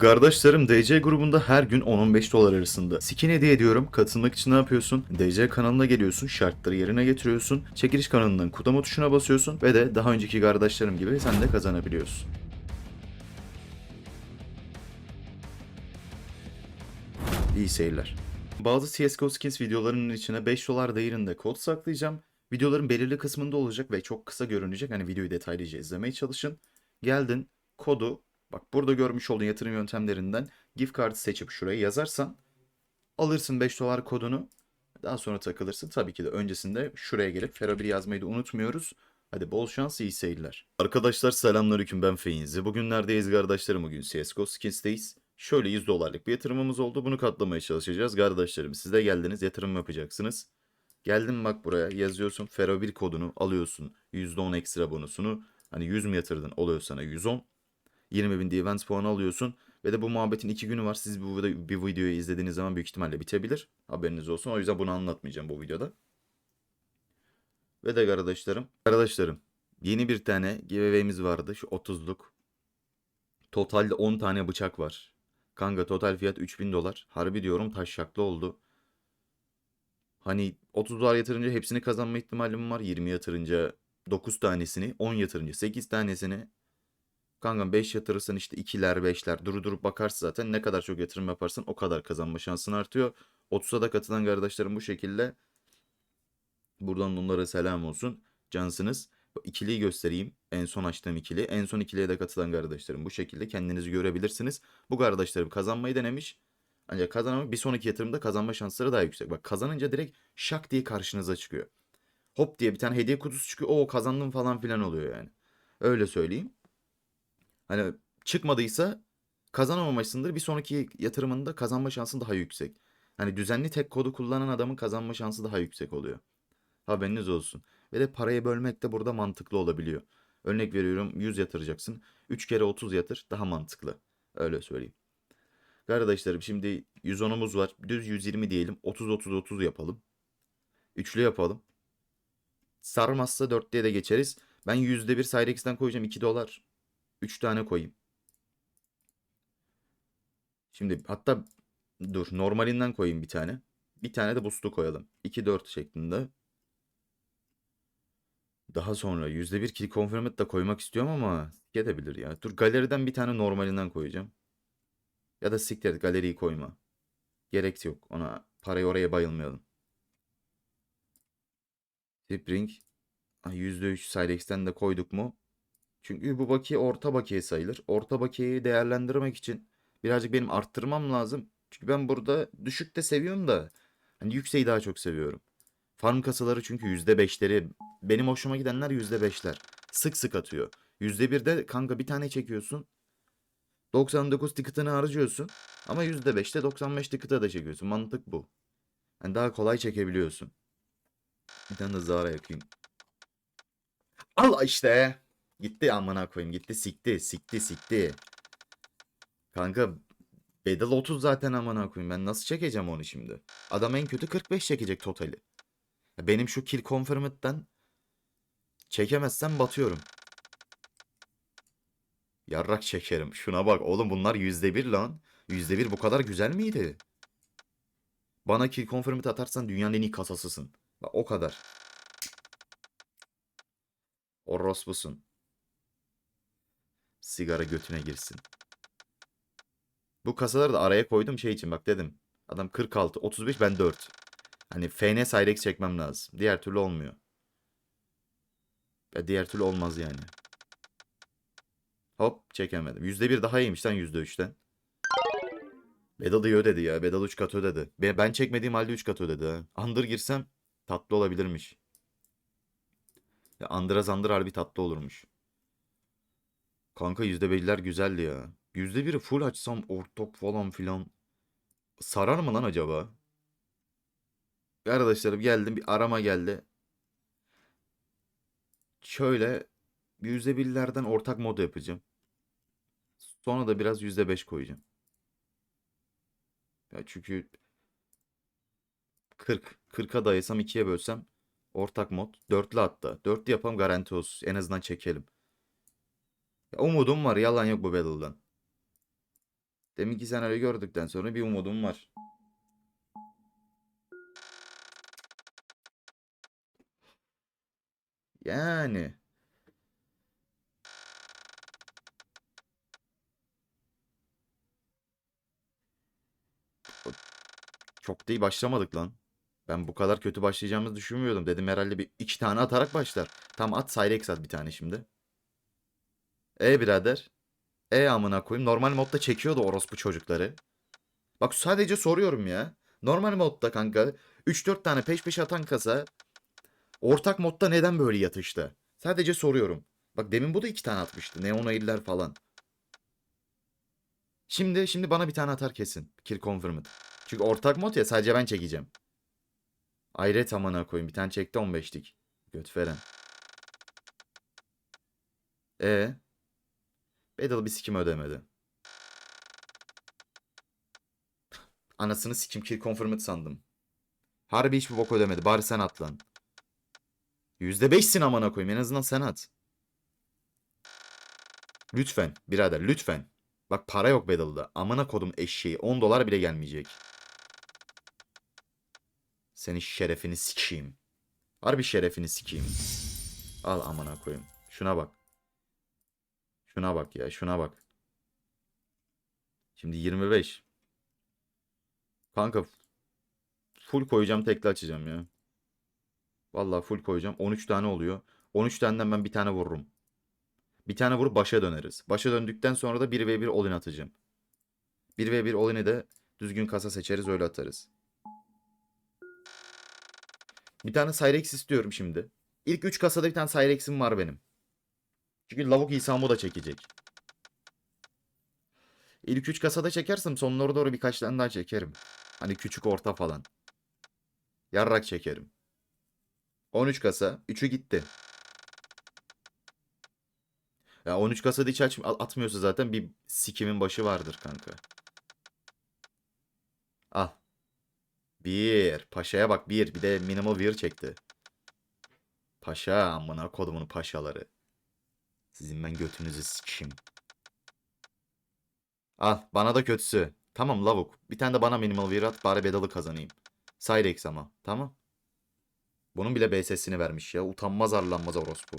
Kardeşlerim DC grubunda her gün 10-15 dolar arasında. Skin hediye ediyorum. Katılmak için ne yapıyorsun? DC kanalına geliyorsun. Şartları yerine getiriyorsun. Çekiliş kanalından kudama tuşuna basıyorsun. Ve de daha önceki kardeşlerim gibi sen de kazanabiliyorsun. İyi seyirler. Bazı CSGO Skins videolarının içine 5 dolar değerinde kod saklayacağım. Videoların belirli kısmında olacak ve çok kısa görünecek. Hani videoyu detaylıca izlemeye çalışın. Geldin kodu bak burada görmüş olduğun yatırım yöntemlerinden gift kartı seçip şuraya yazarsan alırsın 5 dolar kodunu. Daha sonra takılırsın. Tabii ki de öncesinde şuraya gelip 1 yazmayı da unutmuyoruz. Hadi bol şans iyi seyirler. Arkadaşlar selamünaleyküm ben Feyinzi. Bugün neredeyiz kardeşlerim? Bugün CSGO Skins'teyiz. Şöyle 100 dolarlık bir yatırımımız oldu. Bunu katlamaya çalışacağız. Kardeşlerim siz de geldiniz yatırım yapacaksınız. Geldin bak buraya yazıyorsun 1 kodunu alıyorsun. %10 ekstra bonusunu. Hani 100 mi yatırdın oluyor sana 110. 20 bin events puanı alıyorsun. Ve de bu muhabbetin iki günü var. Siz bu bir videoyu izlediğiniz zaman büyük ihtimalle bitebilir. Haberiniz olsun. O yüzden bunu anlatmayacağım bu videoda. Ve de kardeşlerim. Kardeşlerim. Yeni bir tane giveaway'imiz vardı. Şu 30'luk. Totalde 10 tane bıçak var. Kanka total fiyat 3000 dolar. Harbi diyorum taşşaklı oldu. Hani 30 dolar yatırınca hepsini kazanma ihtimalim var. 20 yatırınca 9 tanesini, 10 yatırınca 8 tanesini. Kankam 5 yatırırsan işte 2'ler 5'ler durup durup bakarsın zaten ne kadar çok yatırım yaparsan o kadar kazanma şansın artıyor. 30'a da katılan kardeşlerim bu şekilde. Buradan onlara selam olsun. Cansınız. İkiliyi göstereyim. En son açtığım ikili. En son ikiliye de katılan kardeşlerim. Bu şekilde kendinizi görebilirsiniz. Bu kardeşlerim kazanmayı denemiş. Ancak kazanamamış. Bir sonraki yatırımda kazanma şansları daha yüksek. Bak kazanınca direkt şak diye karşınıza çıkıyor. Hop diye bir tane hediye kutusu çıkıyor. O kazandım falan filan oluyor yani. Öyle söyleyeyim. Hani çıkmadıysa kazanamamışsındır. Bir sonraki yatırımında kazanma şansın daha yüksek. Hani düzenli tek kodu kullanan adamın kazanma şansı daha yüksek oluyor. Haberiniz olsun. Ve de parayı bölmek de burada mantıklı olabiliyor. Örnek veriyorum 100 yatıracaksın. 3 kere 30 yatır daha mantıklı. Öyle söyleyeyim. Kardeşlerim şimdi 110'umuz var. Düz 120 diyelim. 30-30-30 yapalım. Üçlü yapalım. Sarmazsa 4 diye de geçeriz. Ben %1 Cyrex'ten koyacağım 2 dolar. 3 tane koyayım. Şimdi hatta dur normalinden koyayım bir tane. Bir tane de boost'u koyalım. 2-4 şeklinde. Daha sonra %1 kill confirmed da koymak istiyorum ama gidebilir ya. Dur galeriden bir tane normalinden koyacağım. Ya da siktir galeriyi koyma. Gerek yok. Ona parayı oraya bayılmayalım. Spring Ay, %3 Cyrex'ten de koyduk mu? Çünkü bu bakiye orta bakiye sayılır. Orta bakiyeyi değerlendirmek için birazcık benim arttırmam lazım. Çünkü ben burada düşük de seviyorum da hani yükseği daha çok seviyorum. Farm kasaları çünkü %5'leri benim hoşuma gidenler %5'ler. Sık sık atıyor. %1'de kanka bir tane çekiyorsun. 99 ticket'ını harcıyorsun. Ama %5'te 95 ticket'a da çekiyorsun. Mantık bu. Yani daha kolay çekebiliyorsun. Bir tane de Zara yakayım. Al işte. Gitti amına koyayım. Gitti sikti. Sikti sikti. Kanka Bedel 30 zaten amına koyayım. Ben nasıl çekeceğim onu şimdi? Adam en kötü 45 çekecek totali. Benim şu kill confirmed'den çekemezsem batıyorum. Yarrak çekerim. Şuna bak oğlum bunlar %1 lan. %1 bu kadar güzel miydi? Bana kill confirmed atarsan dünyanın en iyi kasasısın. Bak o kadar. Orospusun. Sigara götüne girsin. Bu kasaları da araya koydum şey için bak dedim. Adam 46, 35 ben 4. Hani FN Cyrex çekmem lazım. Diğer türlü olmuyor. Ya diğer türlü olmaz yani. Hop çekemedim. %1 daha iyiymiş lan %3'ten. Bedal iyi ödedi ya. Bedal 3 kat ödedi. Be- Ben çekmediğim halde 3 kat ödedi ha. Under girsem tatlı olabilirmiş. Ya Under'a Zandır harbi tatlı olurmuş. Kanka %5'ler güzeldi ya. %1'i full açsam ortok falan filan. Sarar mı lan acaba? Arkadaşlarım geldim bir arama geldi. Şöyle %1'lerden ortak mod yapacağım. Sonra da biraz %5 koyacağım. Ya çünkü 40. 40'a dayasam 2'ye bölsem ortak mod. Dörtlü hatta. Dörtlü yapalım garanti olsun. En azından çekelim. Umudum var. Yalan yok bu Battle'dan. Deminki senaryoyu gördükten sonra bir umudum var. Yani. Çok iyi başlamadık lan. Ben bu kadar kötü başlayacağımızı düşünmüyordum. Dedim herhalde bir iki tane atarak başlar. Tam at Cyrex at bir tane şimdi. E birader. E amına koyayım. Normal modda çekiyordu orospu çocukları. Bak sadece soruyorum ya. Normal modda kanka 3-4 tane peş peşe atan kasa ortak modda neden böyle yatıştı? Sadece soruyorum. Bak demin bu da iki tane atmıştı. Neon Air'ler falan. Şimdi şimdi bana bir tane atar kesin. Kill confirmed. Çünkü ortak mod ya sadece ben çekeceğim. Ayret amına koyayım. Bir tane çekti 15'lik. Göt veren. E Battle bir sikim ödemedi. Anasını sikim kill confirmed sandım. Harbi hiçbir bok ödemedi. Bari sen at lan. %5'sin amına koyayım. En azından sen at. Lütfen birader lütfen. Bak para yok Battle'da. Amına kodum eşeği. 10 dolar bile gelmeyecek. Senin şerefini sikeyim. Harbi şerefini sikeyim. Al amına koyayım. Şuna bak. Şuna bak ya şuna bak. Şimdi 25. Kanka full koyacağım tekli açacağım ya. Vallahi full koyacağım. 13 tane oluyor. 13 taneden ben bir tane vururum. Bir tane vurup başa döneriz. Başa döndükten sonra da 1v1 all-in atacağım. 1v1 all-in'i de düzgün kasa seçeriz öyle atarız. Bir tane Cyrex istiyorum şimdi. İlk 3 kasada bir tane Cyrex'im var benim. Çünkü lavuk İsa'mı da çekecek. İlk 3 kasada çekersem sonlara doğru birkaç tane daha çekerim. Hani küçük orta falan. Yarrak çekerim. 13 kasa. 3'ü gitti. Ya 13 kasada hiç aç, atmıyorsa zaten bir sikimin başı vardır kanka. Al. Bir. Paşa'ya bak bir. Bir de minimal wear çekti. Paşa amına kodumun paşaları. Sizin ben götünüzü sikeyim. Al bana da kötüsü. Tamam lavuk. Bir tane de bana minimal wear at bari bedalı kazanayım. Cyrex ama. Tamam. Bunun bile BS'sini vermiş ya. Utanmaz arlanmaz orospu.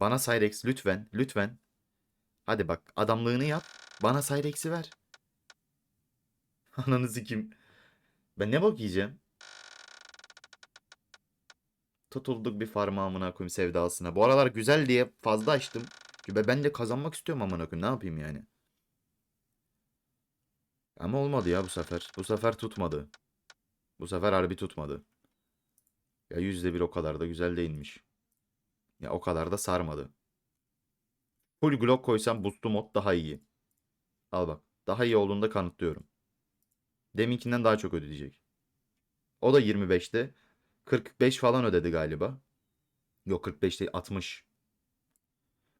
Bana Cyrex lütfen. Lütfen. Hadi bak adamlığını yap. Bana Cyrex'i ver. Ananı sikeyim. Ben ne bok yiyeceğim? Tutulduk bir farma amına koyayım sevdasına. Bu aralar güzel diye fazla açtım. Çünkü ben de kazanmak istiyorum amına koyayım. Ne yapayım yani? Ama olmadı ya bu sefer. Bu sefer tutmadı. Bu sefer harbi tutmadı. Ya yüzde bir o kadar da güzel değilmiş. Ya o kadar da sarmadı. Full Glock koysam boostlu mod daha iyi. Al bak. Daha iyi olduğunu da kanıtlıyorum. Deminkinden daha çok ödeyecek. O da 25'te. 45 falan ödedi galiba. Yok 45 değil 60.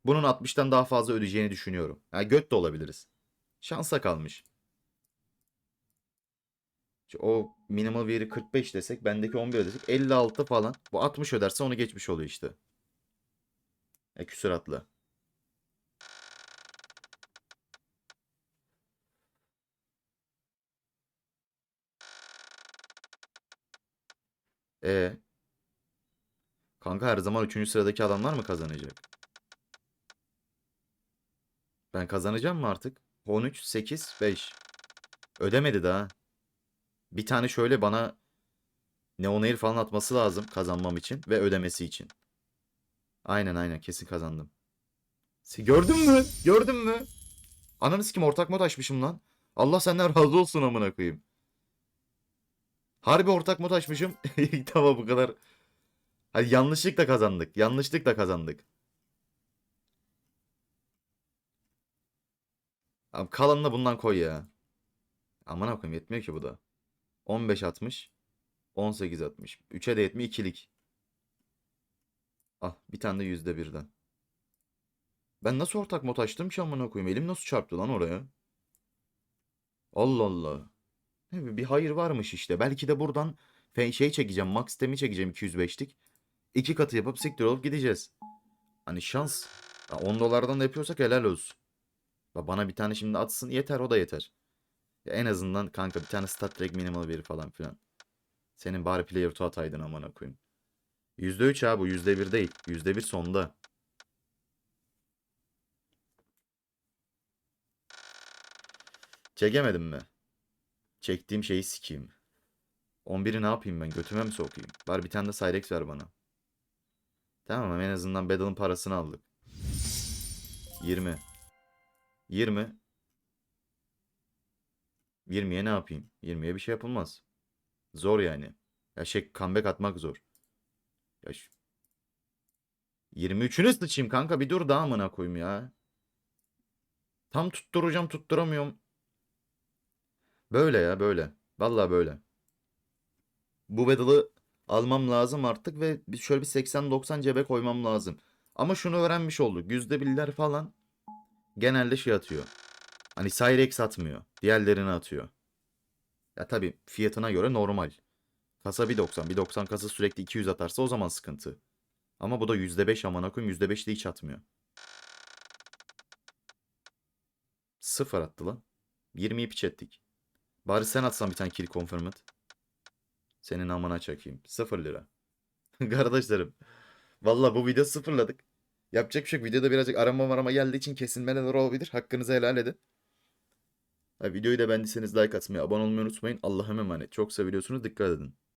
Bunun 60'tan daha fazla ödeyeceğini düşünüyorum. Yani göt de olabiliriz. Şansa kalmış. O minimal veri 45 desek bendeki 11 desek 56 falan. Bu 60 öderse onu geçmiş oluyor işte. E küsuratlı. E Kanka her zaman 3. sıradaki adamlar mı kazanacak? Ben kazanacağım mı artık? 13, 8, 5. Ödemedi daha. Bir tane şöyle bana Neon Air falan atması lazım kazanmam için ve ödemesi için. Aynen aynen kesin kazandım. Gördün mü? Gördün mü? Ananı sikim ortak mod açmışım lan. Allah senden razı olsun amına koyayım. Harbi ortak mod açmışım. tamam bu kadar. Hadi yanlışlıkla kazandık. Yanlışlıkla kazandık. Abi kalanını bundan koy ya. Aman koyayım yetmiyor ki bu da. 15 atmış. 18 atmış. 3'e de yetmiyor ikilik. Ah bir tane de yüzde birden. Ben nasıl ortak mod açtım ki amına koyayım? Elim nasıl çarptı lan oraya? Allah Allah. Ne bi- bir hayır varmış işte. Belki de buradan şey çekeceğim. Max temi çekeceğim 205'lik. İki katı yapıp siktir olup gideceğiz. Hani şans. Ya 10 dolardan da yapıyorsak helal olsun. Ba- Bana bir tane şimdi atsın yeter o da yeter. En azından kanka bir tane stat direkt minimal verir falan filan. Senin bari player to ataydın amına koyayım. %3 ha bu %1 değil. %1 sonda. Çekemedim mi? Çektiğim şeyi sikeyim. 11'i ne yapayım ben? Götüme mi sokayım? Var bir tane de Cyrex ver bana. Tamam en azından Battle'ın parasını aldık. 20. 20. 20'ye ne yapayım? 20'ye bir şey yapılmaz. Zor yani. Ya şey comeback atmak zor. Ya şu... 23'ünü sıçayım kanka bir dur daha amına koyayım ya. Tam tutturacağım tutturamıyorum. Böyle ya böyle. Vallahi böyle. Bu battle'ı almam lazım artık ve şöyle bir 80-90 cebe koymam lazım. Ama şunu öğrenmiş olduk. Yüzde birler falan genelde şey atıyor. Hani Cyrex atmıyor. Diğerlerini atıyor. Ya tabii fiyatına göre normal. Kasa 1.90. 1.90 kasa sürekli 200 atarsa o zaman sıkıntı. Ama bu da %5 amına koyayım %5 de hiç atmıyor. Sıfır attı lan. 20'yi piç ettik. Bari sen atsan bir tane kill confirmed. Senin amına çakayım. 0 lira. Kardeşlerim. Valla bu video sıfırladık. Yapacak bir şey yok. Videoda birazcık arama marama geldiği için kesilmeler olabilir. Hakkınızı helal edin. Ha, videoyu da beğendiyseniz like atmayı, abone olmayı unutmayın. Allah'a emanet. Çok seviyorsunuz. Dikkat edin.